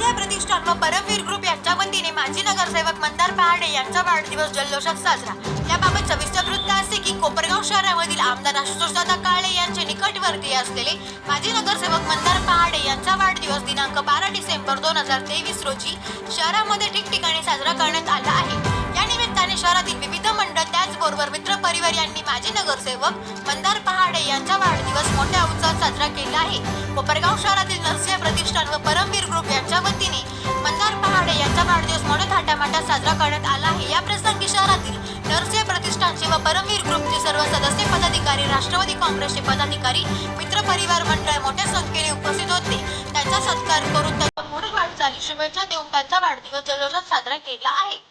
Paramvir group यांच्या वतीने माजी नगरसेवक मंदार पहाडे यांचा वाढदिवस जल्लोषात साजरा. याबाबत सविस्तर वृत्त असे की कोपरगाव शहरामधील आमदार आशुतोषदादा काळे यांचे निकटवर्तीय असलेले माजी नगरसेवक मंदार पहाडे यांचा वाढदिवस दिनांक बारा डिसेंबर दोन हजार तेवीस रोजी शहरामध्ये ठिकठिकाणी साजरा करण्यात आला आहे. या निमित्ताने शहरातील विविध मंडळ त्याचबरोबर मित्र परिवार यांनी माजी नगरसेवक मंदार पहाडे यांचा वाढदिवस मोठ्या उत्साहात साजरा केला आहे. कोपरगाव शहरातील नरसिंह प्रतिष्ठान थाटामाटात साजरा करण्यात आला आहे. या प्रसंगी शहरातील नरसिंह प्रतिष्ठानचे व परमवीर ग्रुपचे सर्व सदस्य पदाधिकारी राष्ट्रवादी काँग्रेसचे पदाधिकारी मित्र परिवार मंडळ मोठ्या संख्येने उपस्थित होते. त्यांचा सत्कार करून त्यांना पुढील वाटचाली शुभेच्छा देऊन त्यांचा वाढदिवस जल्लोषात साजरा केला आहे.